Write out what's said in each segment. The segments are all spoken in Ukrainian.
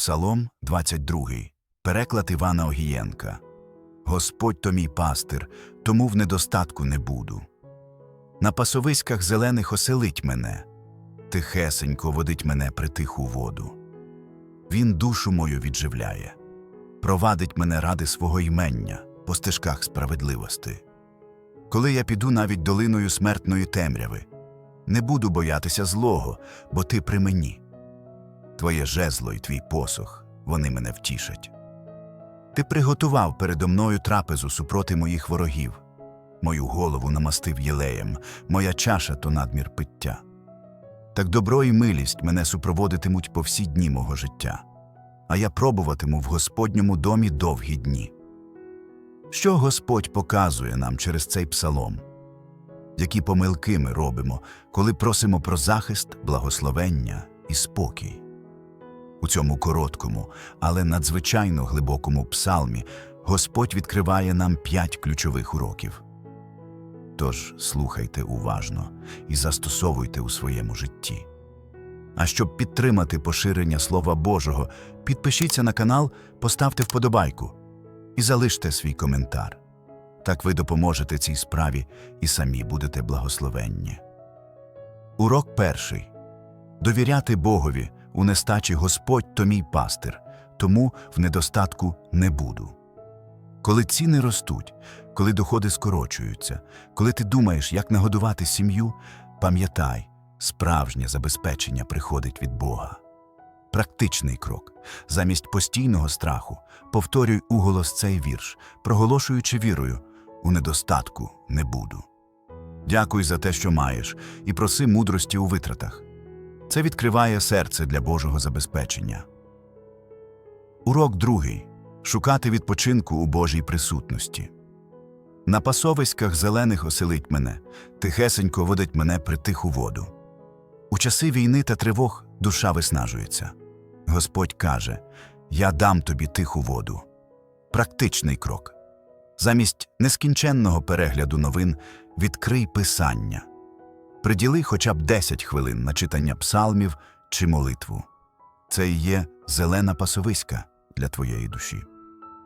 Псалом 22. Переклад Івана Огієнка. Господь то мій пастир, тому в недостатку не буду. На пасовиськах зелених оселить мене, тихесенько водить мене при тиху воду. Він душу мою відживляє, провадить мене ради свого ймення по стежках справедливости. Коли я піду навіть долиною смертної темряви, не буду боятися злого, бо ти при мені. Твоє жезло й твій посох, вони мене втішать. Ти приготував передо мною трапезу супроти моїх ворогів, мою голову намастив єлеєм, моя чаша то надмір пиття. Так добро і милість мене супроводитимуть по всі дні мого життя, а я пробуватиму в Господньому домі довгі дні. Що Господь показує нам через цей псалом? Які помилки ми робимо, коли просимо про захист, благословення і спокій? У цьому короткому, але надзвичайно глибокому псалмі Господь відкриває нам п'ять ключових уроків. Тож слухайте уважно і застосовуйте у своєму житті. А щоб підтримати поширення Слова Божого, підпишіться на канал, поставте вподобайку і залиште свій коментар. Так ви допоможете цій справі і самі будете благословенні. Урок перший довіряти Богові у нестачі Господь то мій пастир, тому в недостатку не буду. Коли ціни ростуть, коли доходи скорочуються, коли ти думаєш, як нагодувати сім'ю, пам'ятай, справжнє забезпечення приходить від Бога. Практичний крок. Замість постійного страху повторюй уголос цей вірш, проголошуючи вірою у недостатку не буду. Дякуй за те, що маєш, і проси мудрості у витратах. Це відкриває серце для Божого забезпечення. Урок другий шукати відпочинку у Божій присутності. На пасовиськах зелених оселить мене, тихесенько водить мене при тиху воду. У часи війни та тривог душа виснажується. Господь каже: Я дам тобі тиху воду. Практичний крок. Замість нескінченного перегляду новин відкрий писання. Приділи хоча б 10 хвилин на читання псалмів чи молитву. Це і є зелена пасовиська для твоєї душі.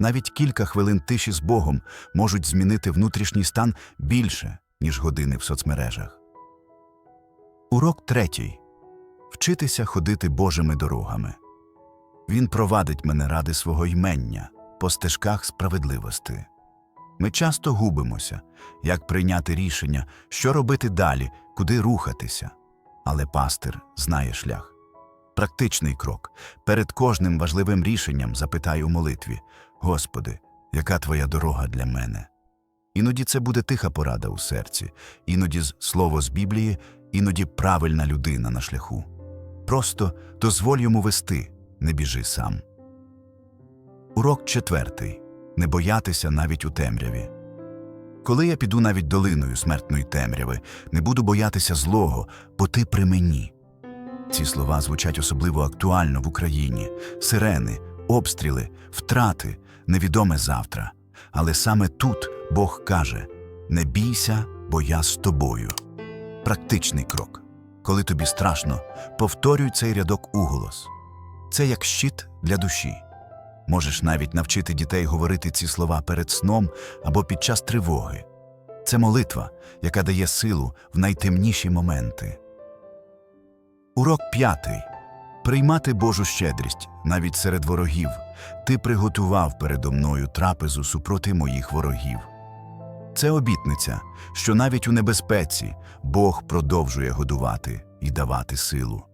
Навіть кілька хвилин тиші з Богом можуть змінити внутрішній стан більше, ніж години в соцмережах. Урок третій вчитися ходити Божими дорогами. Він провадить мене ради свого ймення по стежках справедливости. Ми часто губимося, як прийняти рішення, що робити далі, куди рухатися. Але пастир знає шлях. Практичний крок. Перед кожним важливим рішенням запитай у молитві: Господи, яка твоя дорога для мене? Іноді це буде тиха порада у серці, іноді слово з Біблії, іноді правильна людина на шляху. Просто дозволь йому вести, не біжи сам. Урок четвертий не боятися навіть у темряві. Коли я піду навіть долиною смертної темряви, не буду боятися злого, бо ти при мені. Ці слова звучать особливо актуально в Україні сирени, обстріли, втрати, невідоме завтра. Але саме тут Бог каже: не бійся, бо я з тобою. Практичний крок. Коли тобі страшно, повторюй цей рядок уголос. Це як щит для душі. Можеш навіть навчити дітей говорити ці слова перед сном або під час тривоги. Це молитва, яка дає силу в найтемніші моменти. Урок п'ятий приймати Божу щедрість навіть серед ворогів. Ти приготував передо мною трапезу супроти моїх ворогів. Це обітниця, що навіть у небезпеці Бог продовжує годувати і давати силу.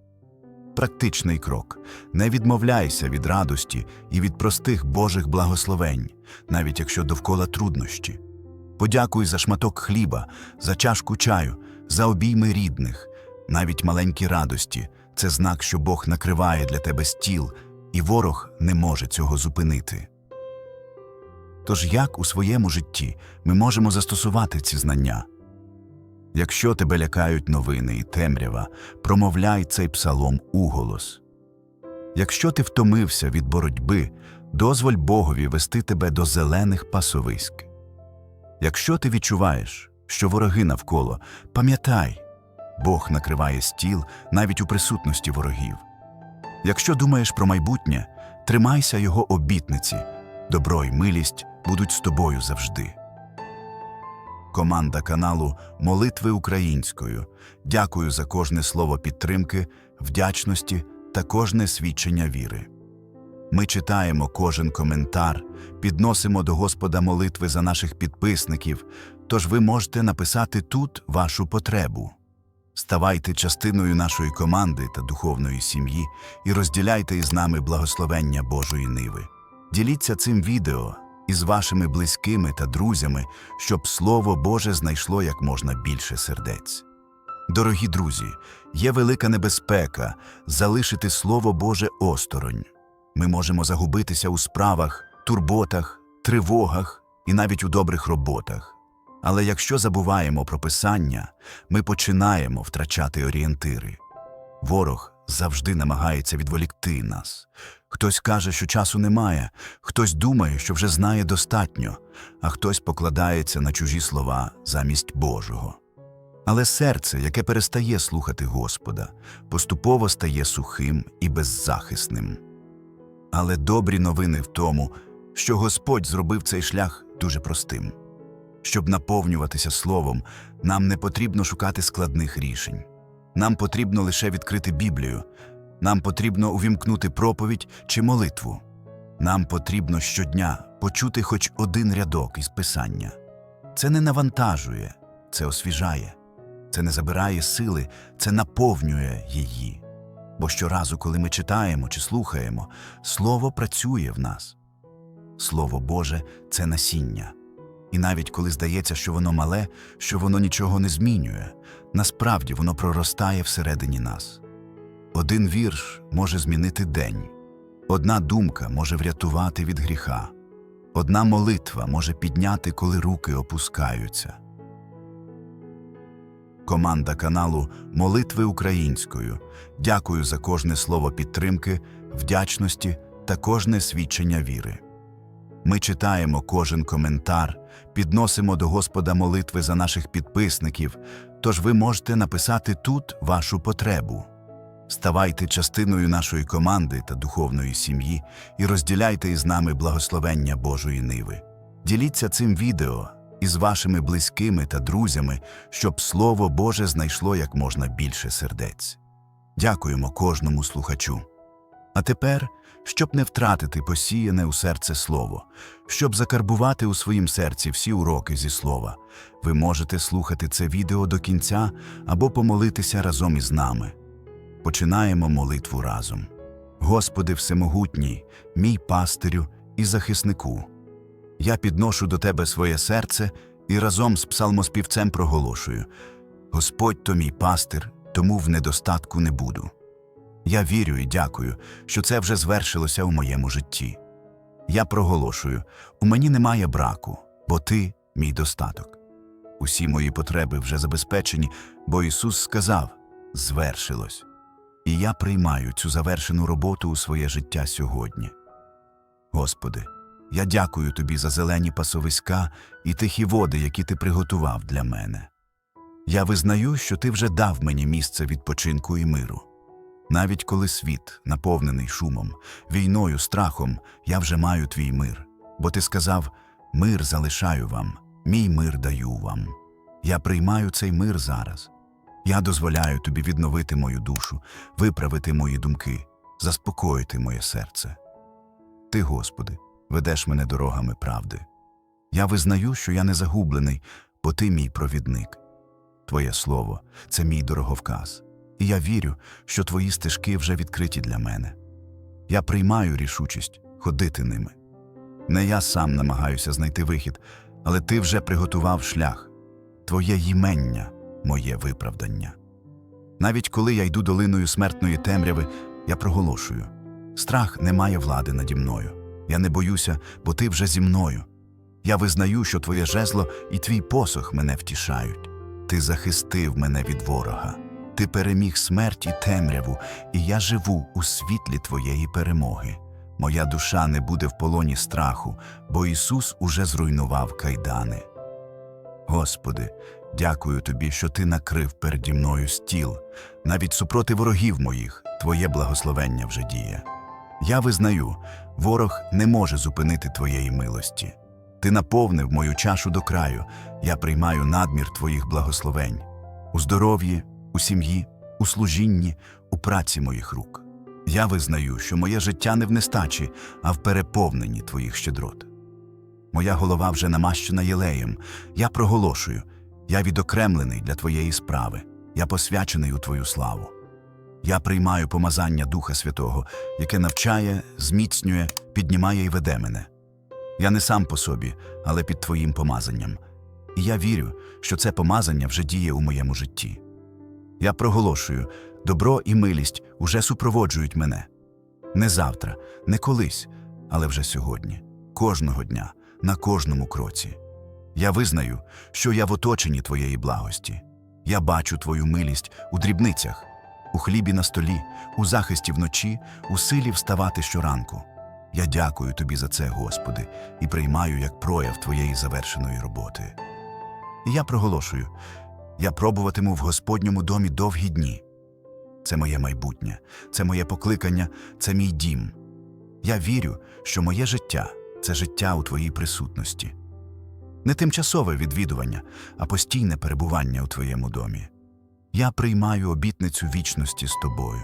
Практичний крок не відмовляйся від радості і від простих Божих благословень, навіть якщо довкола труднощі. Подякуй за шматок хліба, за чашку чаю, за обійми рідних, навіть маленькі радості це знак, що Бог накриває для тебе стіл, і ворог не може цього зупинити. Тож як у своєму житті ми можемо застосувати ці знання? Якщо тебе лякають новини і темрява, промовляй цей псалом уголос. Якщо ти втомився від боротьби, дозволь Богові вести тебе до зелених пасовиськ. Якщо ти відчуваєш, що вороги навколо, пам'ятай, Бог накриває стіл навіть у присутності ворогів. Якщо думаєш про майбутнє, Тримайся Його обітниці, добро й милість будуть з тобою завжди. Команда каналу Молитви українською. Дякую за кожне слово підтримки, вдячності та кожне свідчення віри. Ми читаємо кожен коментар, підносимо до Господа молитви за наших підписників, тож ви можете написати тут вашу потребу. Ставайте частиною нашої команди та духовної сім'ї і розділяйте із нами благословення Божої ниви. Діліться цим відео із вашими близькими та друзями, щоб Слово Боже знайшло як можна більше сердець. Дорогі друзі, є велика небезпека залишити Слово Боже осторонь. Ми можемо загубитися у справах, турботах, тривогах і навіть у добрих роботах. Але якщо забуваємо про Писання, ми починаємо втрачати орієнтири. Ворог завжди намагається відволікти нас. Хтось каже, що часу немає, хтось думає, що вже знає достатньо, а хтось покладається на чужі слова замість Божого. Але серце, яке перестає слухати Господа, поступово стає сухим і беззахисним. Але добрі новини в тому, що Господь зробив цей шлях дуже простим. Щоб наповнюватися словом, нам не потрібно шукати складних рішень. Нам потрібно лише відкрити Біблію, нам потрібно увімкнути проповідь чи молитву. Нам потрібно щодня почути хоч один рядок із Писання. Це не навантажує, це освіжає, це не забирає сили, це наповнює її. Бо щоразу, коли ми читаємо чи слухаємо, Слово працює в нас. Слово Боже це насіння. І навіть коли здається, що воно мале, що воно нічого не змінює, насправді воно проростає всередині нас. Один вірш може змінити день, одна думка може врятувати від гріха, одна молитва може підняти, коли руки опускаються. Команда каналу Молитви українською. Дякую за кожне слово підтримки, вдячності та кожне свідчення віри. Ми читаємо кожен коментар, підносимо до Господа молитви за наших підписників, тож ви можете написати тут вашу потребу. Ставайте частиною нашої команди та духовної сім'ї і розділяйте із нами благословення Божої ниви. Діліться цим відео із вашими близькими та друзями, щоб Слово Боже знайшло як можна більше сердець. Дякуємо кожному слухачу. А тепер, щоб не втратити посіяне у серце слово, щоб закарбувати у своїм серці всі уроки зі слова, ви можете слухати це відео до кінця або помолитися разом із нами. Починаємо молитву разом. Господи Всемогутній, мій пастирю і захиснику. Я підношу до Тебе своє серце і разом з псалмоспівцем проголошую: Господь то мій пастир, тому в недостатку не буду. Я вірю і дякую, що це вже звершилося у моєму житті. Я проголошую: у мені немає браку, бо ти мій достаток. Усі мої потреби вже забезпечені, бо Ісус сказав звершилось. І я приймаю цю завершену роботу у своє життя сьогодні. Господи, я дякую Тобі за зелені пасовиська і тихі води, які Ти приготував для мене. Я визнаю, що Ти вже дав мені місце відпочинку і миру. Навіть коли світ наповнений шумом, війною, страхом, я вже маю твій мир, бо ти сказав: мир залишаю вам, мій мир даю вам. Я приймаю цей мир зараз. Я дозволяю тобі відновити мою душу, виправити мої думки, заспокоїти моє серце. Ти, Господи, ведеш мене дорогами правди. Я визнаю, що я не загублений, бо ти мій провідник. Твоє слово це мій дороговказ, і я вірю, що твої стежки вже відкриті для мене. Я приймаю рішучість ходити ними. Не я сам намагаюся знайти вихід, але ти вже приготував шлях, твоє ймення, моє виправдання. Навіть коли я йду долиною смертної темряви, я проголошую страх не має влади наді мною. Я не боюся, бо ти вже зі мною. Я визнаю, що твоє жезло і твій посох мене втішають. Ти захистив мене від ворога. Ти переміг смерть і темряву, і я живу у світлі твоєї перемоги. Моя душа не буде в полоні страху, бо Ісус уже зруйнував кайдани. Господи, дякую Тобі, що Ти накрив переді мною стіл, навіть супроти ворогів моїх, Твоє благословення вже діє. Я визнаю, ворог не може зупинити твоєї милості. Ти наповнив мою чашу до краю, я приймаю надмір твоїх благословень у здоров'ї, у сім'ї, у служінні, у праці моїх рук. Я визнаю, що моє життя не в нестачі, а в переповненні твоїх щедрот. Моя голова вже намащена єлеєм. Я проголошую, я відокремлений для твоєї справи, я посвячений у твою славу. Я приймаю помазання Духа Святого, яке навчає, зміцнює, піднімає і веде мене. Я не сам по собі, але під твоїм помазанням. І я вірю, що це помазання вже діє у моєму житті. Я проголошую, добро і милість уже супроводжують мене. Не завтра, не колись, але вже сьогодні, кожного дня, на кожному кроці. Я визнаю, що я в оточенні твоєї благості. Я бачу твою милість у дрібницях, у хлібі на столі, у захисті вночі, у силі вставати щоранку. Я дякую тобі за це, Господи, і приймаю як прояв твоєї завершеної роботи. І я проголошую я пробуватиму в Господньому домі довгі дні. Це моє майбутнє, це моє покликання, це мій дім. Я вірю, що моє життя це життя у твоїй присутності. Не тимчасове відвідування, а постійне перебування у твоєму домі. Я приймаю обітницю вічності з тобою.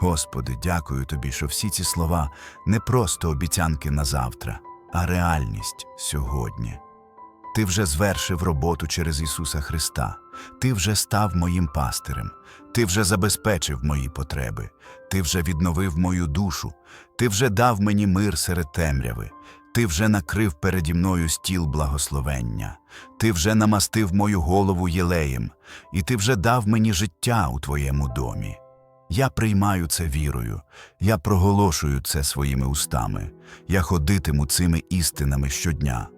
Господи, дякую тобі, що всі ці слова не просто обіцянки на завтра, а реальність сьогодні. Ти вже звершив роботу через Ісуса Христа, Ти вже став моїм пастирем, Ти вже забезпечив мої потреби, Ти вже відновив мою душу, Ти вже дав мені мир серед темряви, Ти вже накрив переді мною стіл благословення, Ти вже намастив мою голову єлеєм, і Ти вже дав мені життя у Твоєму домі. Я приймаю це вірою, я проголошую це своїми устами, я ходитиму цими істинами щодня.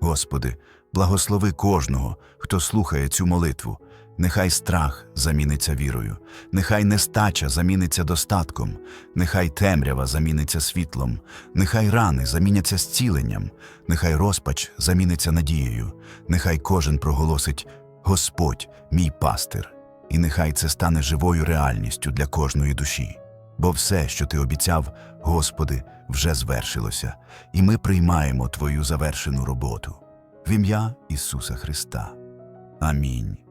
Господи, благослови кожного, хто слухає цю молитву. Нехай страх заміниться вірою, нехай нестача заміниться достатком, нехай темрява заміниться світлом, нехай рани заміняться зціленням, нехай розпач заміниться надією, нехай кожен проголосить Господь, мій пастир, і нехай це стане живою реальністю для кожної душі. Бо все, що ти обіцяв, Господи, вже звершилося, і ми приймаємо Твою завершену роботу. В ім'я Ісуса Христа. Амінь.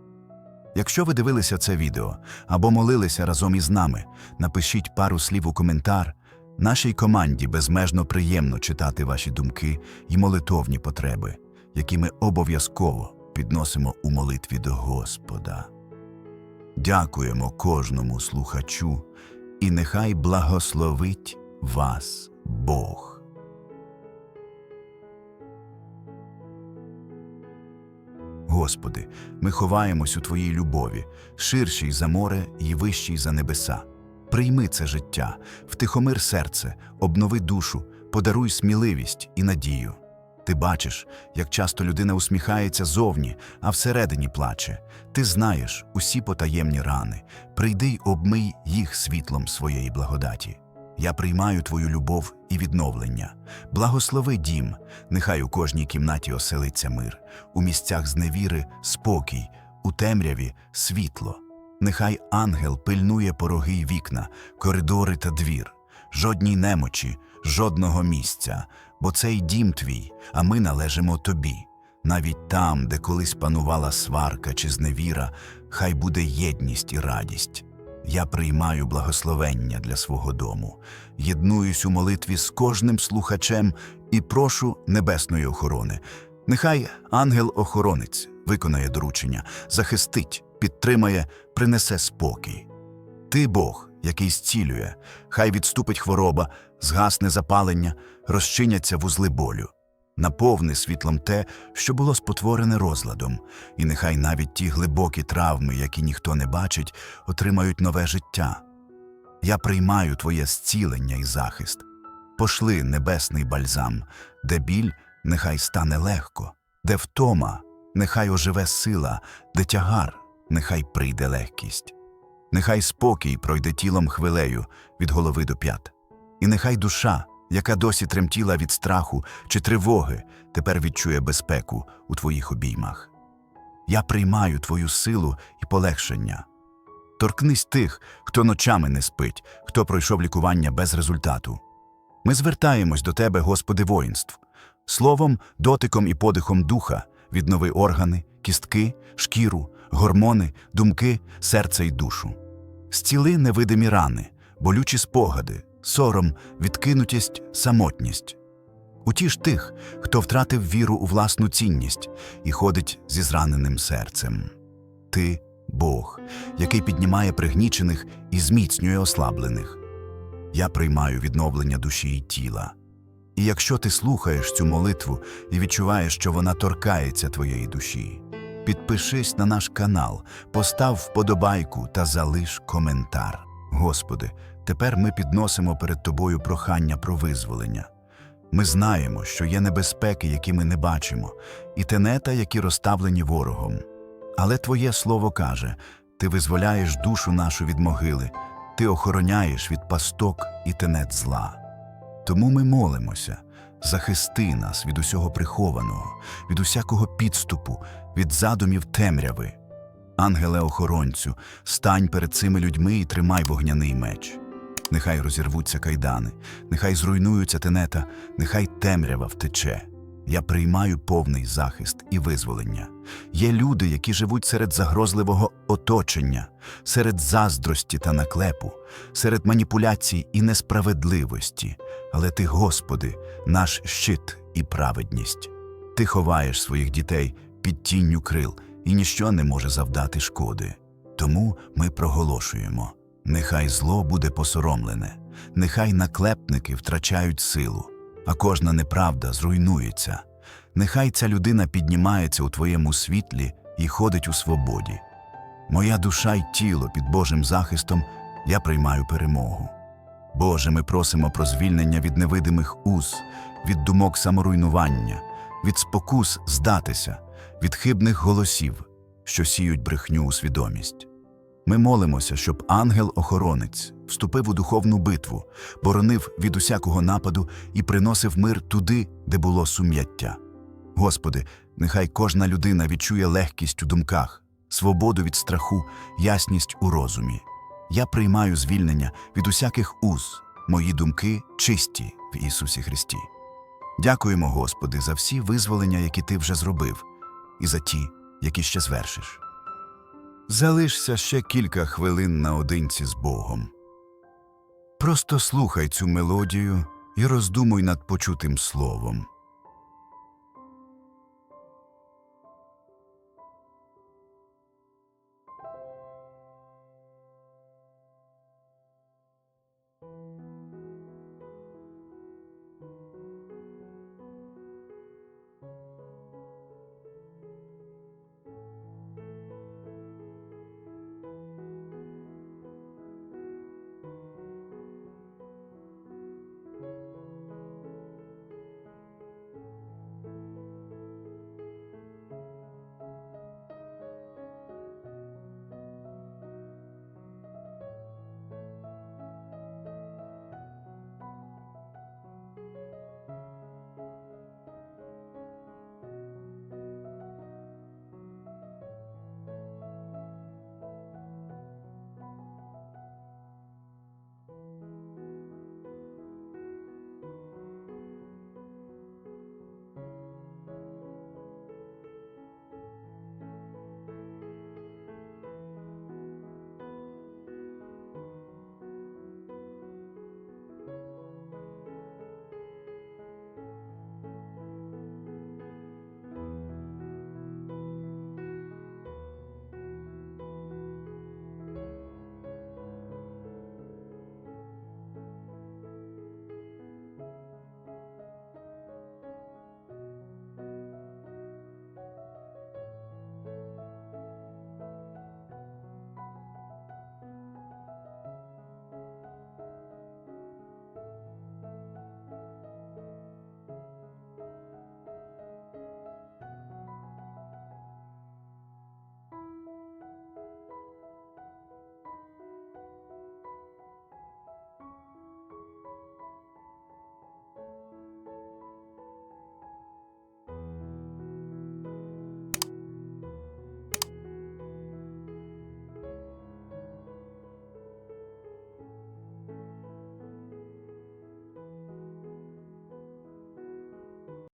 Якщо ви дивилися це відео або молилися разом із нами, напишіть пару слів у коментар. Нашій команді безмежно приємно читати ваші думки і молитовні потреби, які ми обов'язково підносимо у молитві до Господа. Дякуємо кожному слухачу, і нехай благословить вас Бог. Господи, ми ховаємось у Твоїй любові, ширшій за море і вищій за небеса. Прийми це життя, втихомир серце, обнови душу, подаруй сміливість і надію. Ти бачиш, як часто людина усміхається зовні, а всередині плаче. Ти знаєш усі потаємні рани. Прийди й обмий їх світлом своєї благодаті. Я приймаю твою любов і відновлення. Благослови дім, нехай у кожній кімнаті оселиться мир, у місцях зневіри спокій, у темряві світло. Нехай ангел пильнує пороги й вікна, коридори та двір, жодній немочі, жодного місця, бо цей дім твій, а ми належимо тобі. Навіть там, де колись панувала сварка чи зневіра, хай буде єдність і радість. Я приймаю благословення для свого дому, єднуюсь у молитві з кожним слухачем і прошу небесної охорони. Нехай ангел-охоронець виконає доручення, захистить, підтримає, принесе спокій. Ти Бог, який зцілює, хай відступить хвороба, згасне запалення, розчиняться вузли болю. Наповни світлом те, що було спотворене розладом, і нехай навіть ті глибокі травми, які ніхто не бачить, отримають нове життя. Я приймаю твоє зцілення і захист. Пошли небесний бальзам, де біль нехай стане легко, де втома, нехай оживе сила, де тягар, нехай прийде легкість. Нехай спокій пройде тілом хвилею від голови до п'ят, і нехай душа, яка досі тремтіла від страху чи тривоги, тепер відчує безпеку у твоїх обіймах. Я приймаю твою силу і полегшення. Торкнись тих, хто ночами не спить, хто пройшов лікування без результату. Ми звертаємось до Тебе, Господи воїнств, словом, дотиком і подихом духа, віднови органи, кістки, шкіру, гормони, думки, серце й душу. Зціли невидимі рани, болючі спогади, сором, відкинутість, самотність. Утіш тих, хто втратив віру у власну цінність і ходить зі зраненим серцем. Ти Бог, який піднімає пригнічених і зміцнює ослаблених. Я приймаю відновлення душі і тіла. І якщо ти слухаєш цю молитву і відчуваєш, що вона торкається твоєї душі, підпишись на наш канал, постав вподобайку та залиш коментар. Господи, тепер ми підносимо перед Тобою прохання про визволення. Ми знаємо, що є небезпеки, які ми не бачимо, і тенета, які розставлені ворогом. Але Твоє слово каже: Ти визволяєш душу нашу від могили, Ти охороняєш від пасток і тенет зла. Тому ми молимося, захисти нас від усього прихованого, від усякого підступу, від задумів темряви. Ангеле охоронцю, стань перед цими людьми і тримай вогняний меч. Нехай розірвуться кайдани, нехай зруйнуються тенета, нехай темрява втече. Я приймаю повний захист і визволення. Є люди, які живуть серед загрозливого оточення, серед заздрості та наклепу, серед маніпуляцій і несправедливості. Але ти, Господи, наш щит і праведність. Ти ховаєш своїх дітей під тінню крил, і ніщо не може завдати шкоди. Тому ми проголошуємо: нехай зло буде посоромлене, нехай наклепники втрачають силу, а кожна неправда зруйнується. Нехай ця людина піднімається у твоєму світлі і ходить у свободі. Моя душа й тіло під Божим захистом, я приймаю перемогу. Боже, ми просимо про звільнення від невидимих уз, від думок саморуйнування, від спокус здатися, від хибних голосів, що сіють брехню у свідомість. Ми молимося, щоб ангел-охоронець вступив у духовну битву, боронив від усякого нападу і приносив мир туди, де було сум'яття. Господи, нехай кожна людина відчує легкість у думках, свободу від страху, ясність у розумі. Я приймаю звільнення від усяких уз, мої думки чисті в Ісусі Христі. Дякуємо, Господи, за всі визволення, які Ти вже зробив, і за ті, які ще звершиш. Залишся ще кілька хвилин наодинці з Богом. Просто слухай цю мелодію і роздумуй над почутим словом.